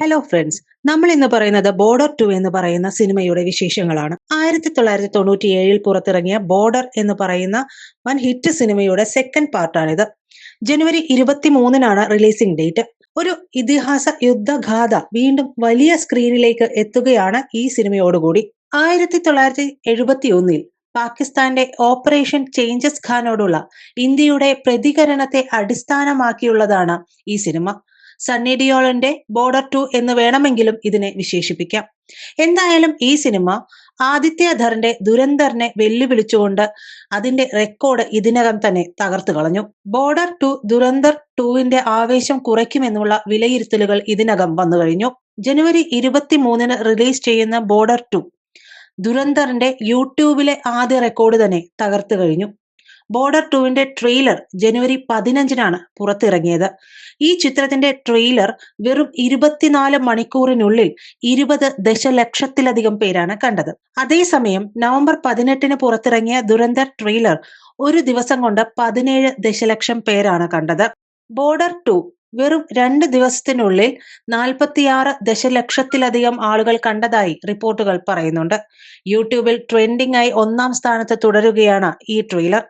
Hello friends നമ്മൾ ഇന്ന് പറയുന്നത് ബോർഡർ ടു എന്ന് പറയുന്ന സിനിമയുടെ വിശേഷങ്ങളാണ്. ആയിരത്തി തൊള്ളായിരത്തി തൊണ്ണൂറ്റി ഏഴിൽ പുറത്തിറങ്ങിയ ബോർഡർ എന്ന് പറയുന്ന വൻ ഹിറ്റ് സിനിമയുടെ സെക്കൻഡ് പാർട്ടാണിത് ജനുവരി ഇരുപത്തി മൂന്നിനാണ് റിലീസിംഗ് ഡേറ്റ് ഒരു ഇതിഹാസ യുദ്ധഗാഥ വീണ്ടും വലിയ സ്ക്രീനിലേക്ക് എത്തുകയാണ് ഈ സിനിമയോടുകൂടി. ആയിരത്തി തൊള്ളായിരത്തി എഴുപത്തി ഒന്നിൽ പാകിസ്ഥാന്റെ ഓപ്പറേഷൻ ചേഞ്ചസ് ഖാനോടുള്ള ഇന്ത്യയുടെ പ്രതികരണത്തെ അടിസ്ഥാനമാക്കിയുള്ളതാണ് ഈ സിനിമ. സണ്ണി ഡിയോളന്റെ ബോർഡർ ടു എന്ന് വേണമെങ്കിലും ഇതിനെ വിശേഷിപ്പിക്കാം. എന്തായാലും ഈ സിനിമ ആദിത്യധറിന്റെ ദുരന്തറിനെ വെല്ലുവിളിച്ചുകൊണ്ട് അതിന്റെ റെക്കോർഡ് ഇതിനകം തന്നെ തകർത്തു കളഞ്ഞു. ബോർഡർ ടു ദുരന്തർ ടുവിന്റെ ആവേശം കുറയ്ക്കുമെന്നുള്ള വിലയിരുത്തലുകൾ ഇതിനകം വന്നു കഴിഞ്ഞു. ജനുവരി ഇരുപത്തി മൂന്നിന് റിലീസ് ചെയ്യുന്ന ബോർഡർ ടു ദുരന്തറിന്റെ യൂട്യൂബിലെ ആദ്യ റെക്കോർഡ് തന്നെ തകർത്തു കഴിഞ്ഞു. ബോർഡർ ടുവിന്റെ ട്രെയിലർ ജനുവരി പതിനഞ്ചിനാണ് പുറത്തിറങ്ങിയത്. ഈ ചിത്രത്തിന്റെ ട്രെയിലർ വെറും ഇരുപത്തിനാല് മണിക്കൂറിനുള്ളിൽ ഇരുപത് ദശലക്ഷത്തിലധികം പേരാണ് കണ്ടത്. അതേസമയം നവംബർ പതിനെട്ടിന് പുറത്തിറങ്ങിയ ദുരന്തർ ട്രെയിലർ ഒരു ദിവസം കൊണ്ട് പതിനേഴ് ദശലക്ഷം പേരാണ് കണ്ടത്. ബോർഡർ ടു വെറും രണ്ട് ദിവസത്തിനുള്ളിൽ നാൽപ്പത്തിയാറ് ദശലക്ഷത്തിലധികം ആളുകൾ കണ്ടതായി റിപ്പോർട്ടുകൾ പറയുന്നുണ്ട്. യൂട്യൂബിൽ ട്രെൻഡിംഗ് ആയി ഒന്നാം സ്ഥാനത്ത് തുടരുകയാണ് ഈ ട്രെയിലർ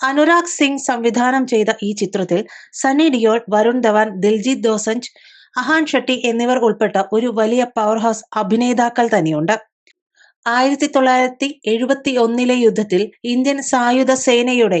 അനുരാഗ് സിംഗ് സംവിധാനം ചെയ്ത ഈ ചിത്രത്തിൽ സണ്ണി ഡിയോൾ വരുൺ ധവാൻ ദിൽജിത് ദോസഞ്ച് അഹാൻ ഷെട്ടി എന്നിവർ ഉൾപ്പെട്ട ഒരു വലിയ പവർ ഹൗസ് അഭിനേതാക്കൾ തന്നെയുണ്ട്. ആയിരത്തി തൊള്ളായിരത്തി എഴുപത്തി ഒന്നിലെ യുദ്ധത്തിൽ ഇന്ത്യൻ സായുധ സേനയുടെ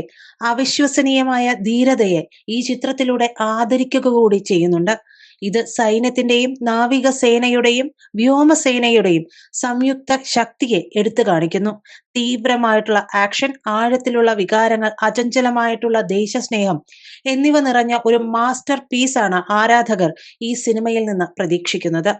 അവിശ്വസനീയമായ ധീരതയെ ഈ ചിത്രത്തിലൂടെ ആദരിക്കുക കൂടി ചെയ്യുന്നുണ്ട്. ഇത് സൈന്യത്തിന്റെയും നാവികസേനയുടെയും വ്യോമസേനയുടെയും സംയുക്ത ശക്തിയെ എടുത്തു കാണിക്കുന്നു. തീവ്രമായിട്ടുള്ള ആക്ഷൻ ആഴത്തിലുള്ള വികാരങ്ങൾ അചഞ്ചലമായിട്ടുള്ള ദേശസ്നേഹം എന്നിവ നിറഞ്ഞ ഒരു മാസ്റ്റർ പീസാണ് ആരാധകർ ഈ സിനിമയിൽ നിന്ന് പ്രതീക്ഷിക്കുന്നത്.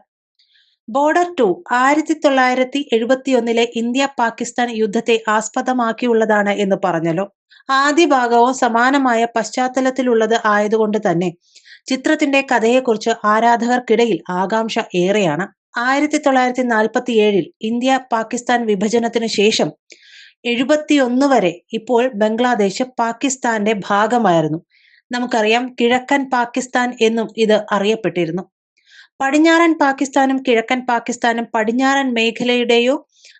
ബോർഡർ ടു ആയിരത്തി തൊള്ളായിരത്തി എഴുപത്തി ഒന്നിലെ ഇന്ത്യ പാകിസ്ഥാൻ യുദ്ധത്തെ ആസ്പദമാക്കിയുള്ളതാണ് എന്ന് പറഞ്ഞല്ലോ. ആദ്യ ഭാഗവും സമാനമായ പശ്ചാത്തലത്തിലുള്ളത് ആയതുകൊണ്ട് തന്നെ ചിത്രത്തിന്റെ കഥയെക്കുറിച്ച് ആരാധകർക്കിടയിൽ ആകാംക്ഷ ഏറെയാണ്. ആയിരത്തി തൊള്ളായിരത്തി നാൽപ്പത്തി ഏഴിൽ ഇന്ത്യ പാകിസ്ഥാൻ വിഭജനത്തിന് ശേഷം എഴുപത്തിയൊന്ന് വരെ ഇപ്പോൾ ബംഗ്ലാദേശ് പാകിസ്ഥാന്റെ ഭാഗമായിരുന്നു. നമുക്കറിയാം കിഴക്കൻ പാകിസ്ഥാൻ എന്നും ഇത് അറിയപ്പെട്ടിരുന്നു. പടിഞ്ഞാറൻ പാകിസ്ഥാനും കിഴക്കൻ പാകിസ്ഥാനും പടിഞ്ഞാറൻ മേഖലയുടെയോ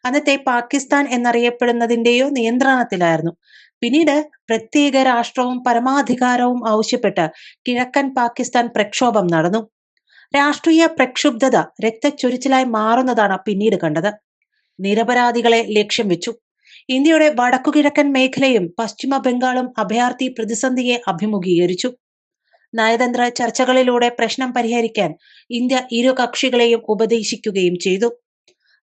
അന്നത്തെ പാകിസ്ഥാൻ എന്നറിയപ്പെടുന്നതിന്റെയോ നിയന്ത്രണത്തിലായിരുന്നു. പിന്നീട് പ്രത്യേക രാഷ്ട്രവും പരമാധികാരവും ആവശ്യപ്പെട്ട് കിഴക്കൻ പാകിസ്ഥാൻ പ്രക്ഷോഭം നടന്നു. രാഷ്ട്രീയ പ്രക്ഷുബ്ധത രക്തച്ചൊരിച്ചിലായി മാറുന്നതാണ് പിന്നീട് കണ്ടത്. നിരപരാധികളെ ലക്ഷ്യം വെച്ചു. ഇന്ത്യയുടെ വടക്കുകിഴക്കൻ മേഖലയും പശ്ചിമ ബംഗാളും അഭയാർത്ഥി പ്രതിസന്ധിയെ അഭിമുഖീകരിച്ചു. നയതന്ത്ര ചർച്ചകളിലൂടെ പ്രശ്നം പരിഹരിക്കാൻ ഇന്ത്യ ഇരു കക്ഷികളെയും ഉപദേശിക്കുകയും ചെയ്തു.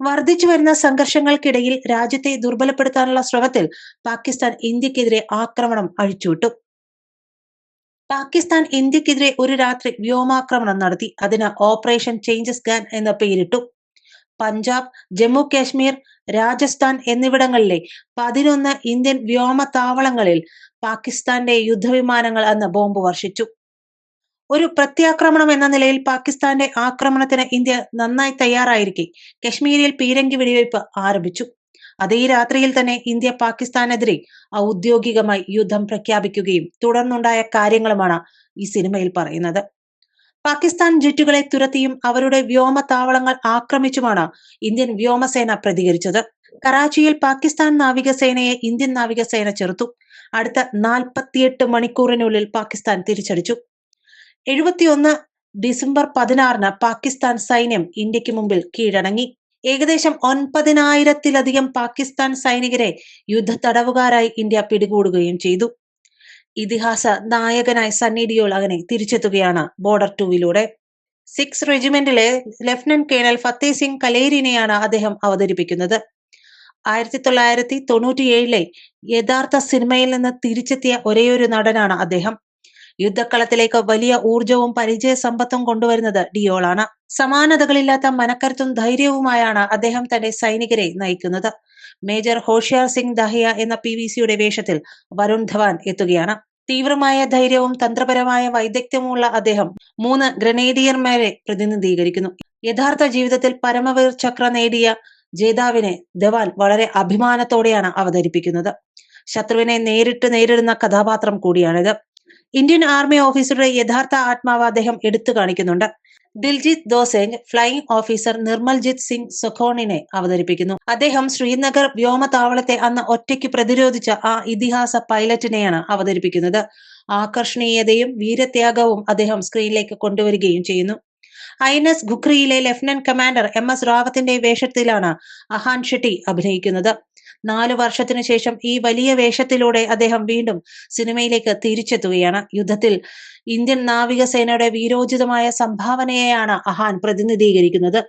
വർദ്ധിച്ചു വരുന്ന സംഘർഷങ്ങൾക്കിടയിൽ രാജ്യത്തെ ദുർബലപ്പെടുത്താനുള്ള ശ്രമത്തിൽ പാകിസ്ഥാൻ ഇന്ത്യക്കെതിരെ ആക്രമണം അഴിച്ചുവിട്ടു. പാകിസ്ഥാൻ ഇന്ത്യക്കെതിരെ ഒരു രാത്രി വ്യോമാക്രമണം നടത്തി. അതിന് ഓപ്പറേഷൻ ചേഞ്ചസ് ഗാൻ എന്ന പേരിട്ടു. പഞ്ചാബ് ജമ്മു കാശ്മീർ രാജസ്ഥാൻ എന്നിവിടങ്ങളിലെ പതിനൊന്ന് ഇന്ത്യൻ വ്യോമ താവളങ്ങളിൽ പാകിസ്ഥാന്റെ യുദ്ധവിമാനങ്ങൾ അന്ന് ബോംബ് വർഷിച്ചു. ഒരു പ്രത്യാക്രമണം എന്ന നിലയിൽ പാകിസ്ഥാന്റെ ആക്രമണത്തിന് ഇന്ത്യ നന്നായി തയ്യാറായിരിക്കെ. കശ്മീരിൽ പീരങ്കി വെടിവയ്പ് ആരംഭിച്ചു. അതേ രാത്രിയിൽ തന്നെ ഇന്ത്യ പാകിസ്ഥാനെതിരെ ഔദ്യോഗികമായി യുദ്ധം പ്രഖ്യാപിക്കുകയും തുടർന്നുണ്ടായ കാര്യങ്ങളുമാണ് ഈ സിനിമയിൽ പറയുന്നത്. പാകിസ്ഥാൻ ജെറ്റുകളെ തുരത്തിയും അവരുടെ വ്യോമ താവളങ്ങൾ ആക്രമിച്ചുമാണ് ഇന്ത്യൻ വ്യോമസേന പ്രതികരിച്ചത്. കറാച്ചിയിൽ പാകിസ്ഥാൻ നാവികസേനയെ ഇന്ത്യൻ നാവികസേന ചെറുത്തു. അടുത്ത നാൽപ്പത്തിയെട്ട് മണിക്കൂറിനുള്ളിൽ പാകിസ്ഥാൻ തിരിച്ചടിച്ചു. എഴുപത്തിയൊന്ന് ഡിസംബർ പതിനാറിന് പാകിസ്ഥാൻ സൈന്യം ഇന്ത്യയ്ക്ക് മുമ്പിൽ കീഴടങ്ങി. ഏകദേശം ഒൻപതിനായിരത്തിലധികം പാകിസ്ഥാൻ സൈനികരെ യുദ്ധ തടവുകാരായി ഇന്ത്യ പിടികൂടുകയും ചെയ്തു. ഇതിഹാസ നായകനായ സണ്ണി ഡിയോൾ അങ്ങനെ തിരിച്ചെത്തുകയാണ് ബോർഡർ ടൂവിലൂടെ. സിക്സ് റെജിമെന്റിലെ ലഫ്റ്റനന്റ് കേണൽ ഫത്തേ സിംഗ് കലേരിനെയാണ് അദ്ദേഹം അവതരിപ്പിക്കുന്നത്. ആയിരത്തി തൊള്ളായിരത്തി തൊണ്ണൂറ്റിയേഴിലെ യഥാർത്ഥ സിനിമയിൽ നിന്ന് തിരിച്ചെത്തിയ ഒരേയൊരു നടനാണ് അദ്ദേഹം. യുദ്ധക്കളത്തിലേക്ക് വലിയ ഊർജവും പരിചയ സമ്പത്തും കൊണ്ടുവരുന്നത് ഡിയോളാണ്. സമാനതകളില്ലാത്ത മനക്കരുത്തും ധൈര്യവുമായാണ് അദ്ദേഹം തന്റെ സൈനികരെ നയിക്കുന്നത്. മേജർ ഹോഷിയാർ സിംഗ് ദഹിയ എന്ന പി വി സിയുടെ വേഷത്തിൽ വരുൺ ധവാൻ എത്തുകയാണ്. തീവ്രമായ ധൈര്യവും തന്ത്രപരമായ വൈദഗ്ധ്യവുമുള്ള അദ്ദേഹം മൂന്ന് ഗ്രനേഡിയർമാരെ പ്രതിനിധീകരിക്കുന്നു. യഥാർത്ഥ ജീവിതത്തിൽ പരമവീർ ചക്ര നേടിയ ജേതാവിനെ ധവാൻ വളരെ അഭിമാനത്തോടെയാണ് അവതരിപ്പിക്കുന്നത്. ശത്രുവിനെ നേരിട്ട് നേരിടുന്ന കഥാപാത്രം കൂടിയാണിത്. ഇന്ത്യൻ ആർമി ഓഫീസറുടെ യഥാർത്ഥ ആത്മാവ് അദ്ദേഹം എടുത്തു കാണിക്കുന്നുണ്ട്. ദിൽജിത് ദോസേങ് ഫ്ലൈയിംഗ് ഓഫീസർ നിർമ്മൽജിത് സിംഗ് സൊഖോണിനെ അവതരിപ്പിക്കുന്നു. അദ്ദേഹം ശ്രീനഗർ വ്യോമതാവളത്തെ അന്ന് ഒറ്റയ്ക്ക് പ്രതിരോധിച്ച ആ ഇതിഹാസ പൈലറ്റിനെയാണ് അവതരിപ്പിക്കുന്നത്. ആകർഷണീയതയും വീരത്യാഗവും അദ്ദേഹം സ്ക്രീനിലേക്ക് കൊണ്ടുവരികയും ചെയ്യുന്നു. ഐ എൻ എസ് ഖുക്രിയിലെ ലഫ്റ്റനന്റ് കമാൻഡർ എം എസ് റാവത്തിന്റെ വേഷത്തിലാണ് അഹാൻ ഷെട്ടി അഭിനയിക്കുന്നത്. നാലു വർഷത്തിനു ശേഷം ഈ വലിയ വേഷത്തിലൂടെ അദ്ദേഹം വീണ്ടും സിനിമയിലേക്ക് തിരിച്ചെത്തുകയാണ്. യുദ്ധത്തിൽ ഇന്ത്യൻ നാവികസേനയുടെ വീരോചിതമായ സംഭാവനയെയാണ് അഹാൻ പ്രതിനിധീകരിക്കുന്നത്.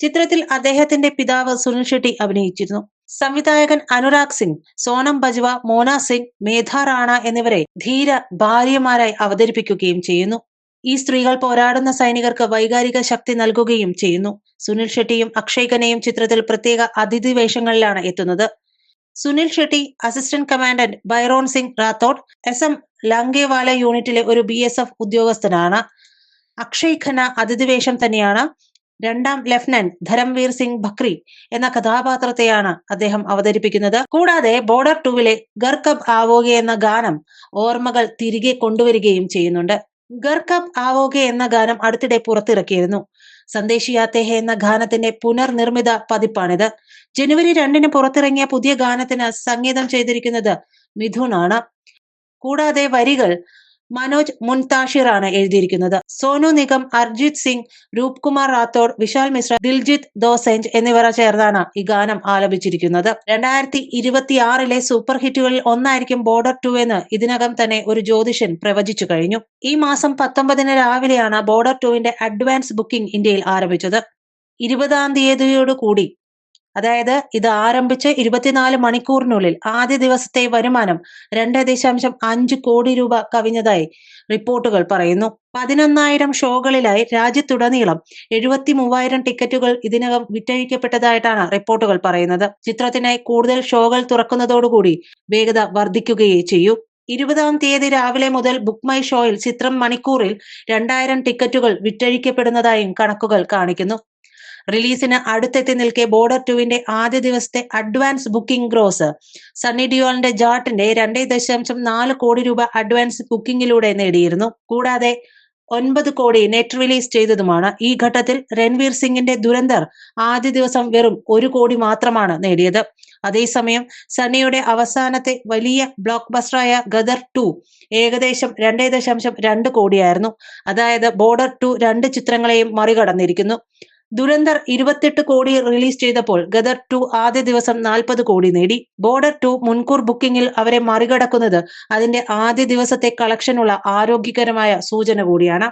ചിത്രത്തിൽ അദ്ദേഹത്തിന്റെ പിതാവ് സുനിൽ ഷെട്ടി അഭിനയിച്ചിരുന്നു. സംവിധായകൻ അനുരാഗ് സിംഗ് സോനം ബജ്വ മോന സിംഗ് മേധ റാണ എന്നിവരെ ധീര ഭാര്യമാരായി അവതരിപ്പിക്കുകയും ചെയ്യുന്നു. ഈ സ്ത്രീകൾ പോരാടുന്ന സൈനികർക്ക് വൈകാരിക ശക്തി നൽകുകയും ചെയ്യുന്നു. സുനിൽ ഷെട്ടിയും അക്ഷയ് ഖനയും ചിത്രത്തിൽ പ്രത്യേക അതിഥി വേഷങ്ങളിലാണ് എത്തുന്നത്. Sunil Shetty assistant commandant Bhairon Singh Rathore S M Longewala യൂണിറ്റിലെ ഒരു ബി എസ് എഫ് ഉദ്യോഗസ്ഥനാണ്. അക്ഷയ് ഖന്ന അതിഥിവേഷം തന്നെയാണ്. രണ്ടാം ലഫ്റ്റനന്റ് ധരംവീർ സിംഗ് ബക്രി എന്ന കഥാപാത്രത്തെയാണ് അദ്ദേഹം അവതരിപ്പിക്കുന്നത്. കൂടാതെ ബോർഡർ ടൂവിലെ ഗർക്കബ് ആവോഗെ എന്ന ഗാനം ഓർമ്മകൾ തിരികെ കൊണ്ടുവരികയും ചെയ്യുന്നുണ്ട്. ഗർക്കബ് ആവോഗെ എന്ന ഗാനം അടുത്തിടെ പുറത്തിറക്കിയിരുന്നു. സന്ദേശിയാത്തേഹ എന്ന ഗാനത്തിന്റെ പുനർനിർമ്മിത പതിപ്പാണിത്. ജനുവരി രണ്ടിന് പുറത്തിറങ്ങിയ പുതിയ ഗാനത്തിന് സംഗീതം ചെയ്തിരിക്കുന്നത് മിഥുൻ ആണ് കൂടാതെ വരികൾ മനോജ് മുൻതാഷിറാണ് എഴുതിയിരിക്കുന്നത്. സോനു നിഗം അർജിത് സിംഗ് രൂപ്കുമാർ റാത്തോഡ് വിശാൽ മിശ്ര ദിൽജിത്ത് ദോസെഞ്ച് എന്നിവർ ചേർന്നാണ് ഈ ഗാനം ആലപിച്ചിരിക്കുന്നത്. രണ്ടായിരത്തി ഇരുപത്തിയാറിലെ സൂപ്പർ ഹിറ്റുകളിൽ ഒന്നായിരിക്കും ബോർഡർ ടു എന്ന് ഇതിനകം തന്നെ ഒരു ജ്യോതിഷൻ പ്രവചിച്ചു കഴിഞ്ഞു. ഈ മാസം പത്തൊമ്പതിന് രാവിലെയാണ് ബോർഡർ ടുവിന്റെ അഡ്വാൻസ് ബുക്കിംഗ് ഇന്ത്യയിൽ ആരംഭിച്ചത്. ഇരുപതാം തീയതിയോട് കൂടി അതായത് ഇത് ആരംഭിച്ച് ഇരുപത്തിനാല് മണിക്കൂറിനുള്ളിൽ ആദ്യ ദിവസത്തെ വരുമാനം രണ്ട് ദശാംശം അഞ്ച് കോടി രൂപ കവിഞ്ഞതായി റിപ്പോർട്ടുകൾ പറയുന്നു. പതിനൊന്നായിരം ഷോകളിലായി രാജ്യത്തുടനീളം എഴുപത്തി മൂവായിരം ടിക്കറ്റുകൾ ഇതിനകം വിറ്റഴിക്കപ്പെട്ടതായിട്ടാണ് റിപ്പോർട്ടുകൾ പറയുന്നത്. ചിത്രത്തിനായി കൂടുതൽ ഷോകൾ തുറക്കുന്നതോടുകൂടി വേഗത വർദ്ധിക്കുകയേ ചെയ്യൂ. ഇരുപതാം തീയതി രാവിലെ മുതൽ ബുക്ക് മൈ ഷോയിൽ ചിത്രം മണിക്കൂറിൽ രണ്ടായിരം ടിക്കറ്റുകൾ വിറ്റഴിക്കപ്പെടുന്നതായും കണക്കുകൾ കാണിക്കുന്നു. റിലീസിന് അടുത്തെത്തി നിൽക്കെ ബോർഡർ ടുവിന്റെ ആദ്യ ദിവസത്തെ അഡ്വാൻസ് ബുക്കിംഗ് ഗ്രോസ്. സണ്ണി ഡിയോളിന്റെ ജാട്ടിന്റെ രണ്ടേ ദശാംശം നാല് കോടി രൂപ അഡ്വാൻസ് ബുക്കിംഗിലൂടെ നേടിയിരുന്നു. കൂടാതെ ഒൻപത് കോടി നെറ്റ് റിലീസ് ചെയ്തതുമാണ്. ഈ ഘട്ടത്തിൽ രൺവീർ സിംഗിന്റെ ദുരന്തർ ആദ്യ ദിവസം വെറും ഒരു കോടി മാത്രമാണ് നേടിയത്. അതേസമയം സണ്ണിയുടെ അവസാനത്തെ വലിയ ബ്ലോക്ക് ബസ്റ്ററായ ഗദർ ടു ഏകദേശം രണ്ടേ ദശാംശം രണ്ട് കോടിയായിരുന്നു. അതായത് ബോർഡർ ടു രണ്ട് ചിത്രങ്ങളെയും മറികടന്നിരിക്കുന്നു. ദുരന്തർ ഇരുപത്തെട്ട് കോടി റിലീസ് ചെയ്തപ്പോൾ ഗദർ ടു ആദ്യ ദിവസം നാൽപ്പത് കോടി നേടി. ബോർഡർ ടു മുൻകൂർ ബുക്കിംഗിൽ അവരെ മറികടക്കുന്നത് അതിന്റെ ആദ്യ ദിവസത്തെ കളക്ഷനുള്ള ആരോഗ്യകരമായ സൂചന കൂടിയാണ്.